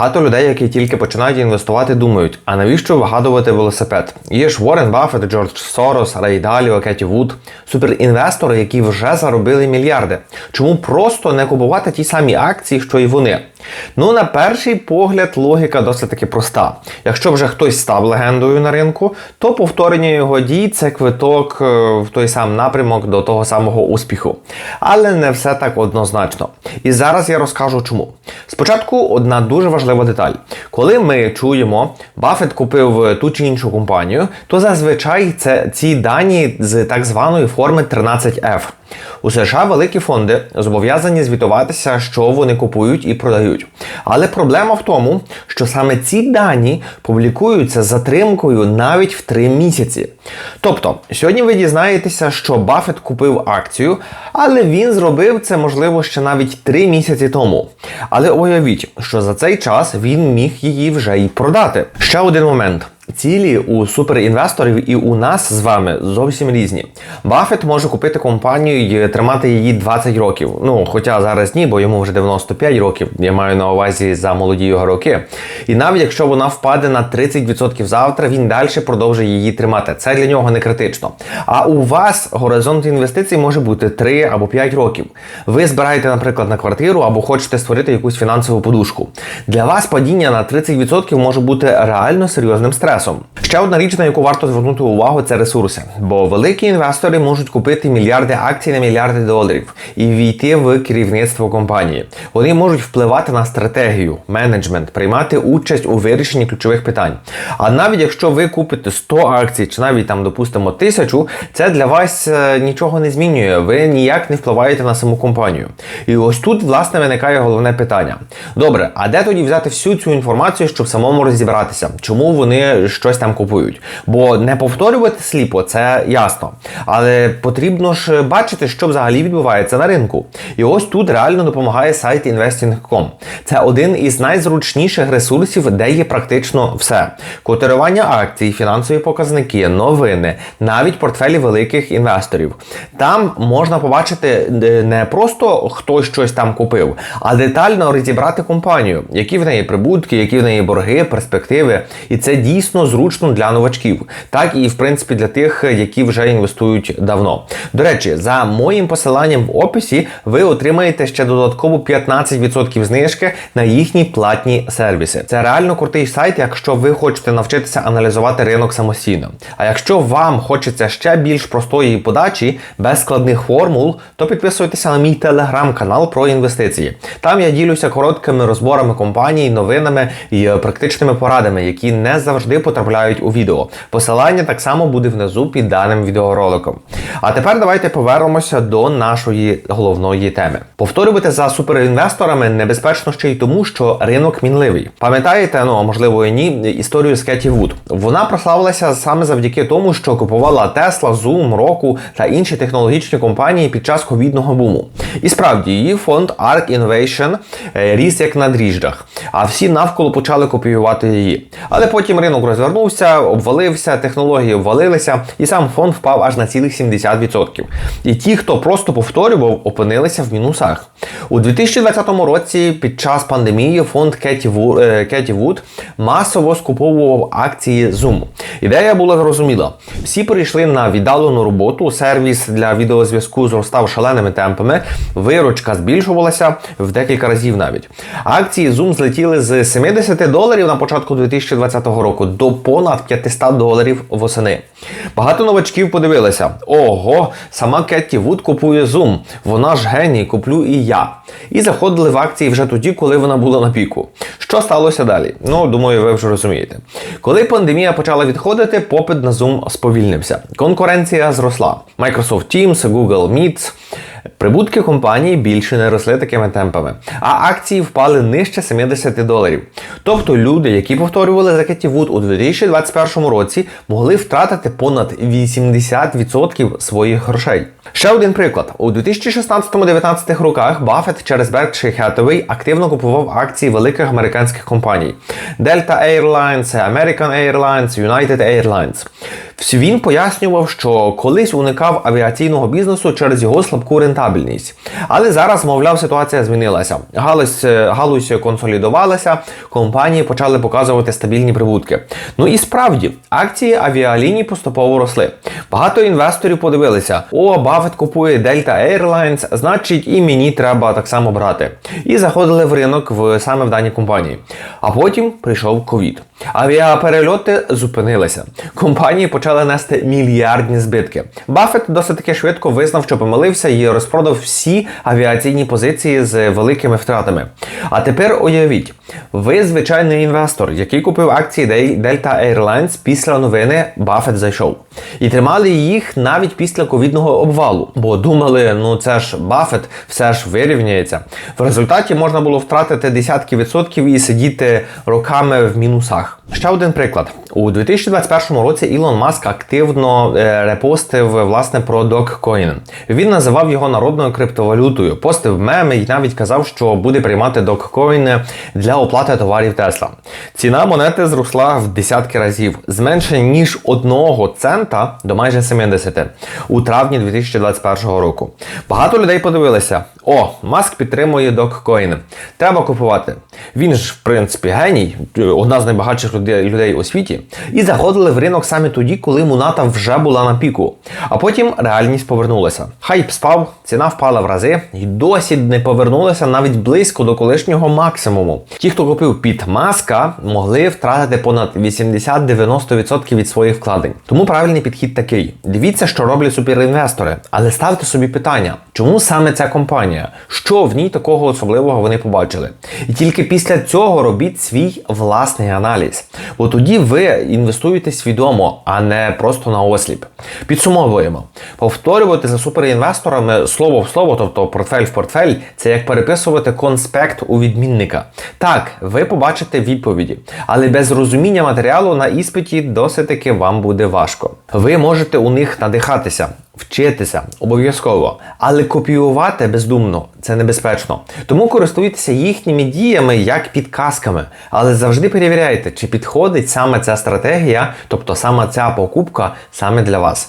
Багато людей, які тільки починають інвестувати, думають, а навіщо вигадувати велосипед? Є ж Уоррен Баффет, Джордж Сорос, Рей Даліо, Кеті Вуд, суперінвестори, які вже заробили мільярди. Чому просто не купувати ті самі акції, що й вони? Ну, на перший погляд, логіка досить таки проста. Якщо вже хтось став легендою на ринку, то повторення його дій це квиток е, в той самий напрямок до того самого успіху. Але не все так однозначно. І зараз я розкажу чому. Спочатку одна дуже важлива деталь. Коли ми чуємо, Баффет купив ту чи іншу компанію, то зазвичай це ці дані з так званої форми 13F. У США великі фонди зобов'язані звітуватися, що вони купують і продають. Але проблема в тому, що саме ці дані публікуються затримкою навіть в 3 місяці. Тобто, сьогодні ви дізнаєтеся, що Баффет купив акцію, але він зробив це можливо ще навіть 3 місяці тому. Але уявіть, що за цей час він міг її вже й продати. Ще один момент. Цілі у суперінвесторів і у нас з вами зовсім різні. Баффет може купити компанію і тримати її 20 років. Ну, хоча зараз ні, бо йому вже 95 років. Я маю на увазі за молоді його роки. І навіть якщо вона впаде на 30% завтра, він далі продовжує її тримати. Це для нього не критично. А у вас горизонт інвестицій може бути 3 або 5 років. Ви збираєте, наприклад, на квартиру або хочете створити якусь фінансову подушку. Для вас падіння на 30% може бути реально серйозним стресом. Ще одна річ, на яку варто звернути увагу, це ресурси. Бо великі інвестори можуть купити мільярди акцій на мільярди доларів і війти в керівництво компанії. Вони можуть впливати на стратегію, менеджмент, приймати участь у вирішенні ключових питань. А навіть якщо ви купите 100 акцій, чи навіть там, допустимо, тисячу, це для вас е, нічого не змінює. Ви ніяк не впливаєте на саму компанію. І ось тут, власне, виникає головне питання. Добре, а де тоді взяти всю цю інформацію, щоб самому розібратися? Чому вони щось там купують? Бо не повторювати сліпо, це ясно. Але потрібно ж бачити, що взагалі відбувається на ринку. І ось тут реально допомагає сайт Investing.com. Це один із найзручніших ресурсів, де є практично все: котирування акцій, фінансові показники, новини, навіть портфелі великих інвесторів. Там можна побачити е, не просто хтось щось там купив, а детально розібрати компанію, які в неї прибутки, які в неї борги, перспективи. І це дійсно зручно для новачків, так і в принципі для тих, які вже інвестують давно. До речі, за моїм посиланням в описі ви отримаєте ще додатково 15% знижки на їхні платні сервіси. Це реально крутий сайт, якщо ви хочете навчитися аналізувати ринок самостійно. А якщо вам хочеться ще більш простої подачі, без складних формул, то підписуйтеся на мій телеграм-канал про інвестиції. Там я ділюся короткими розборами компаній, новинами і е, практичними порадами, які не завжди потрапляють у відео. Посилання так само буде внизу під даним відеороликом. А тепер давайте повернемося до нашої головної теми. Повторювати за суперінвесторами небезпечно ще й тому, що ринок мінливий. Пам'ятаєте, ну а можливо і ні, історію з Кеті Вуд. Вона прославилася саме завдяки тому, що купувала Tesla, Zoom, Roku та інші технологічні компанії під час ковідного буму. І справді її фонд ARK Innovation е, ріс як на дріжджах, а всі навколо почали копіювати її. Але потім ринок розвернувся, обвалився, технології обвалилися, і сам фонд впав аж на цілих 70%. І ті, хто просто повторював, опинилися в мінусах. У 2020 році під час пандемії фонд Кеті Вуд, Кеті Вуд масово скуповував акції Zoom. Ідея була зрозуміла. Всі перейшли на віддалену роботу, сервіс для відеозв'язку зростав шаленими темпами, виручка збільшувалася в декілька разів навіть. Акції Zoom злетіли з 70 доларів на початку 2020 року до понад 500 доларів восени. Багато новачків подивилися: ого, сама Кетті Вуд купує Zoom, вона ж геній, куплю і я. І заходили в акції вже тоді, коли вона була на піку. Що сталося далі? Ну, думаю, ви вже розумієте. Коли пандемія почала відходити, попит на Zoom сповільнився. Конкуренція зросла. Microsoft Teams, Google Meet. Прибутки компанії більше не росли такими темпами, а акції впали нижче 70 доларів. Тобто люди, які повторювали за Кеті Вуд у 2021 році, могли втратити понад 80% своїх грошей. Ще один приклад. У 2016-19 роках Баффет через Berkshire Hathaway активно купував акції великих американських компаній: Delta Airlines, American Airlines, United Airlines. Він пояснював, що колись уникав авіаційного бізнесу через його слабку рентабельність. Але зараз, мовляв, ситуація змінилася. Галузь, е, галузь консолідувалася, компанії почали показувати стабільні прибутки. Ну і справді, акції авіаліній поступово росли. Багато інвесторів подивилися: о, Баффет купує Delta Airlines, значить і мені треба так само брати. І заходили в ринок в саме в даній компанії. А потім прийшов ковід. Авіаперельоти зупинилися. Компанії почали нести мільярдні збитки. Баффет досить таки швидко визнав, що помилився і розпродав всі авіаційні позиції з великими втратами. А тепер уявіть, ви звичайний інвестор, який купив акції Del- Delta Airlines після новини Баффет зайшов. І тримали їх навіть після ковідного обвалу, бо думали, ну це ж Баффет, все ж вирівняється. В результаті можна було втратити десятки відсотків і сидіти роками в мінусах. Ще один приклад. У 2021 році Ілон Маск активно е, репостив власне про Dogecoin. Він називав його народною криптовалютою, постив меми і навіть казав, що буде приймати Dogecoin для оплати товарів Тесла. Ціна монети зросла в десятки разів, з менше ніж 1 цента до майже 70 у травні 2021 року. Багато людей подивилися: о, Маск підтримує Dogecoin. Треба купувати. Він ж, в принципі, геній, одна з найбагатших людей у світі. І заходили в ринок саме тоді, коли Муната вже була на піку. А потім реальність повернулася. Хайп спав, ціна впала в рази і досі не повернулася навіть близько до колишнього максимуму. Ті, хто купив під маска, могли втратити понад 80-90% від своїх вкладень. Тому правильний підхід такий: дивіться, що роблять суперінвестори, але ставте собі питання, чому саме ця компанія? Що в ній такого особливого вони побачили? І тільки після цього робіть свій власний аналіз. Бо тоді ви інвестуєте свідомо, а просто на осліп. Підсумовуємо: повторювати за суперінвесторами слово в слово, тобто портфель в портфель, це як переписувати конспект у відмінника. Так, ви побачите відповіді, але без розуміння матеріалу на іспиті досить таки вам буде важко. Ви можете у них надихатися. Вчитися обов'язково, але копіювати бездумно це небезпечно. Тому користуйтеся їхніми діями як підказками, але завжди перевіряйте, чи підходить саме ця стратегія, тобто саме ця покупка саме для вас.